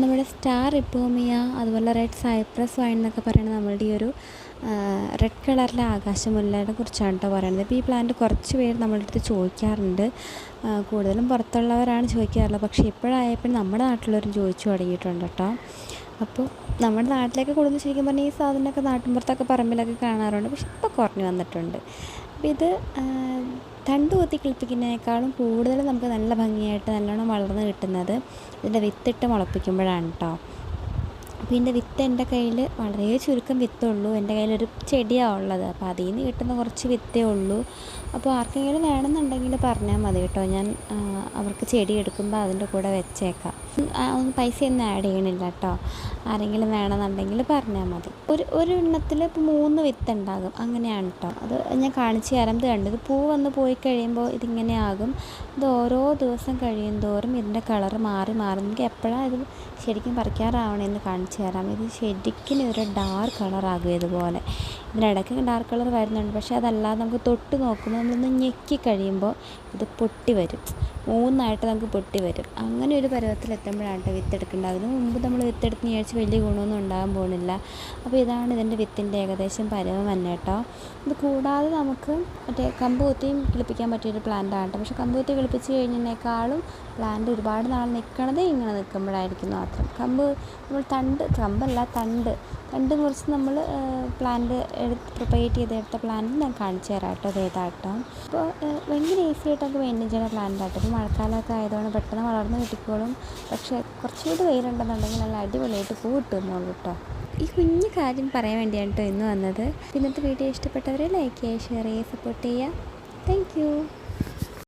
നമ്മുടെ സ്റ്റാർ ഇപ്പോമിയ അതുപോലെ red Cyprus wine എന്നൊക്കെ പറയുന്നത് നമ്മളുടെ ഈ ഒരു റെഡ് കളറിലെ ആകാശമുല്ലയുടെ കുറിച്ചാണ് കേട്ടോ പറയുന്നത്. ഇപ്പോൾ ഈ പ്ലാന്റ് കുറച്ച് പേര് നമ്മുടെ അടുത്ത് ചോദിക്കാറുണ്ട്. കൂടുതലും പുറത്തുള്ളവരാണ് ചോദിക്കാറുള്ളത്. പക്ഷേ ഇപ്പോഴായപ്പോൾ നമ്മുടെ നാട്ടിലുള്ളവരും ചോദിച്ചു തുടങ്ങിയിട്ടുണ്ട് കേട്ടോ അപ്പോൾ നമ്മുടെ നാട്ടിലേക്ക് കൂടുതൽ ശരിക്കും പറഞ്ഞാൽ ഈ സാധനമൊക്കെ നാട്ടിൻപുറത്തൊക്കെ പറമ്പിലൊക്കെ കാണാറുണ്ട്. പക്ഷെ ഇപ്പോൾ കുറഞ്ഞു വന്നിട്ടുണ്ട്. അപ്പോൾ ഇത് തണ്ട് കൊത്തി കിളിപ്പിക്കുന്നതിനേക്കാളും കൂടുതൽ നമുക്ക് നല്ല ഭംഗിയായിട്ട് നല്ലോണം വളർന്ന് കിട്ടുന്നത് ഇതിന്റെ വിത്തിട്ട് മുളപ്പിക്കുമ്പോഴാണ് കേട്ടോ അപ്പോൾ ഇതിന്റെ വിത്ത് എന്റെ കയ്യിൽ വളരെ ചുരുക്കം വിത്തുള്ളൂ എന്റെ കയ്യിലൊരു ചെടിയാണ് ഉള്ളത്. അപ്പോൾ അതിൽ നിന്ന് കിട്ടുന്ന കുറച്ച് വിത്തേ ഉള്ളൂ. അപ്പോൾ ആർക്കെങ്കിലും വേണമെന്നുണ്ടെങ്കിൽ പറഞ്ഞാൽ മതി കേട്ടോ. ഞാൻ അവർക്ക് ചെടി എടുക്കുമ്പോൾ അതിന്റെ കൂടെ വെച്ചേക്കാം. ആ, ഒന്നും ആഡ് ചെയ്യണില്ല കേട്ടോ ആരെങ്കിലും വേണമെന്നുണ്ടെങ്കിൽ പറഞ്ഞാൽ മതി. ഒരു ഒരു എണ്ണത്തിൽ ഇപ്പോൾ മൂന്ന് വിത്ത് ഉണ്ടാകും അങ്ങനെയാണ് കേട്ടോ അത് ഞാൻ കാണിച്ചു തരാം. ഇത് കണ്ടത് പൂ വന്ന് പോയി കഴിയുമ്പോൾ ഇതിങ്ങനെ ആകും ഇത് ഓരോ ദിവസം കഴിയും തോറും ഇതിന്റെ കളർ മാറി മാറി. നമുക്ക് എപ്പോഴാണ് ഇത് ശരിക്കും പറിക്കാറാവണമെന്ന് കാണിച്ചു തരാം. ഇത് ശരിക്കും ഒരു ഡാർക്ക് കളറാകും ഇതുപോലെ. ഇതിനിടയ്ക്ക് ഡാർക്ക് കളർ വരുന്നുണ്ട്. പക്ഷേ അതല്ലാതെ നമുക്ക് തൊട്ട് നോക്കുമ്പോൾ നമ്മളൊന്ന് ഞെക്കി കഴിയുമ്പോൾ ഇത് പൊട്ടി വരും. മൂന്നായിട്ട് നമുക്ക് പൊട്ടി വരും. അങ്ങനെ ഒരു പരുവത്തിൽ എത്തുമ്പോഴാണ് കേട്ടോ വിത്തെടുക്കേണ്ടത്. അതിന് മുമ്പ് നമ്മൾ വിത്തെടുത്ത് വിചാരിച്ച് വലിയ ഗുണമൊന്നും ഉണ്ടാകാൻ പോകുന്നില്ല. അപ്പോൾ ഇതാണ് ഇതിന്റെ വിത്തിന്റെ ഏകദേശം പരുവം തന്നെ കേട്ടോ ഇത് കൂടാതെ നമുക്ക് മറ്റേ കമ്പ് കുത്തിയും കിളിപ്പിക്കാൻ പറ്റിയൊരു പ്ലാന്റ് ആണ് കേട്ടോ പക്ഷേ കമ്പ് കിളിപ്പിച്ച് കഴിഞ്ഞതിനേക്കാളും പ്ലാന്റ് ഒരുപാട് നാൾ നിൽക്കണത് ഇങ്ങനെ നിൽക്കുമ്പോഴായിരിക്കും മാത്രം. കമ്പ് നമ്മൾ തണ്ട് കമ്പല്ല തണ്ട്. തണ്ട് കുറച്ച് നമ്മൾ പ്ലാന്റ് എടുത്ത് പ്രൊപ്പറേറ്റ് ചെയ്തെടുത്ത പ്ലാന്റ് ഞാൻ കാണിച്ചു തരാം കേട്ടോ. അതേതാട്ടോ അപ്പോൾ ഭയങ്കര ഈസി ആയിട്ട് നമുക്ക് മെയിന്റെയിൻ ചെയ്യുന്ന പ്ലാന്റ് ആട്ടോ ഇപ്പോൾ മഴക്കാലമൊക്കെ ആയതുകൊണ്ട് പെട്ടെന്ന് വളർന്ന് കിട്ടിക്കോളും. പക്ഷേ കുറച്ചുകൂടി വെയിലുണ്ടെന്നുണ്ടെങ്കിൽ നല്ല അടിപൊളിയായിട്ട് പൂ കിട്ടുന്നുള്ളൂ കേട്ടോ. ഈ കുഞ്ഞു കാര്യം പറയാൻ വേണ്ടിയാണ് കേട്ടോ ഇന്ന് വന്നത്. ഇന്നത്തെ വീഡിയോ ഇഷ്ടപ്പെട്ടവരെ ലൈക്ക് ചെയ്യുക ഷെയർ ചെയ്യുക സപ്പോർട്ട് ചെയ്യുക. താങ്ക്